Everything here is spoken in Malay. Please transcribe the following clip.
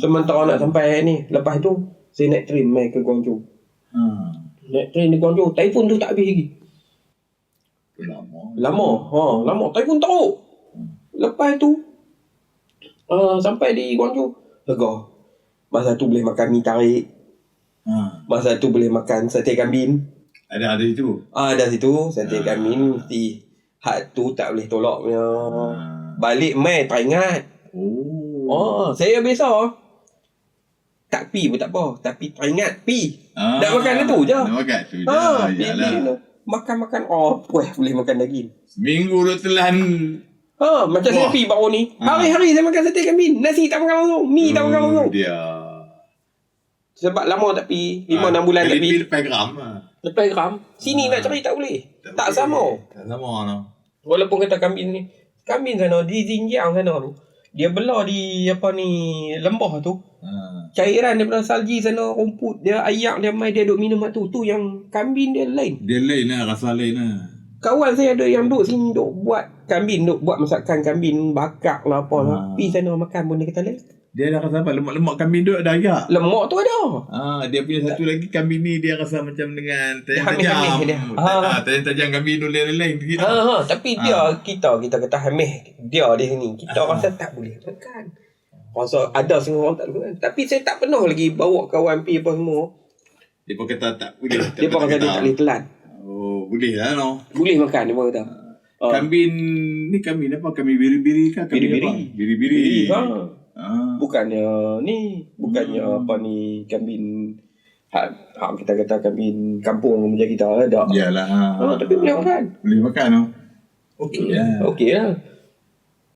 Sementara nak sampai ni. Lepas tu, saya naik train main ke Guangzhou. Ha. Naik train di Guangzhou. Typhoon tu tak habis lagi. Lama. Lama. Ha, lama. Typhoon teruk. Lepas tu, uh, sampai di Guangzhou. Lega. Masa tu boleh makan mi tarik. Ha. Masa tu boleh makan sate kambing. Ada ada itu. Ah, dah situ sate Ah. kambing mesti had tu tak boleh tolak punya. Ha. Balik mai tak ingat. Oh. Oh, saya biasa. Tak pi pun tak apa. Tapi tak ingat pi. Ah. Nak makan tu je. Nak makan tu je. Ha, pi, pi. Makan-makan. Oh, puas boleh makan daging. Seminggu duk telan. Ha, macam saya Wah. pi baru ni. Ah. Hari-hari saya makan sate kambing. Nasi tak makan langsung. Mi tak makan Oh, langsung. Dia. Sebab lama tak pi. 5-6 Ah, bulan tak kali pi. lepas gram lah. Lepas gram. Sini Ah. nak cari tak boleh. Tak boleh. sama. Tak sama no. Walaupun kata kambing ni Kambing sana Di Xinjiang sana tu Dia belah di Apa ni Lembah tu Ha. Cairan daripada salji sana Rumput dia Ayak dia mai Dia duk minum tu Tu yang Kambing dia lain Dia lain lah, rasa lain lah. Kawan saya ada yang duk sini Duk buat Kambing Duk buat masakan kambing Bakar lah apa lah Ah. Pergi sana makan pun dia kata lain Dia dah rasa apa? Lemak-lemak kambing tu ada agak. Lemak tu ada Ah, dia punya satu lagi kambing ni dia rasa macam dengan tajam Hamil-hamil tajam. dia. Ah, Ah. tajam tajam kambing tu lain-lain ha, ha, Tapi dia Ah. Kita Kita kata hamil Dia di sini Kita Ah. rasa tak boleh makan Rasa ada semua orang tak boleh makan Tapi saya tak pernah lagi Bawa kawan pergi apa semua Dia pun kata tak boleh. Dia pun kata dia tak boleh telan. Oh, boleh lah no. Boleh makan dia pun kata. Ah. Kambing ni kambing apa? Kambing biri-biri kah? Kambing Biri-biri. apa? Biri-biri. Ha. Ah. Bukannya ni, bukannya Hmm. apa ni kambing hak, hak kita kata kambing kampung macam kita ada. Yalah. Ha, tapi boleh makan. Boleh makan no. Okey lah. Okey lah.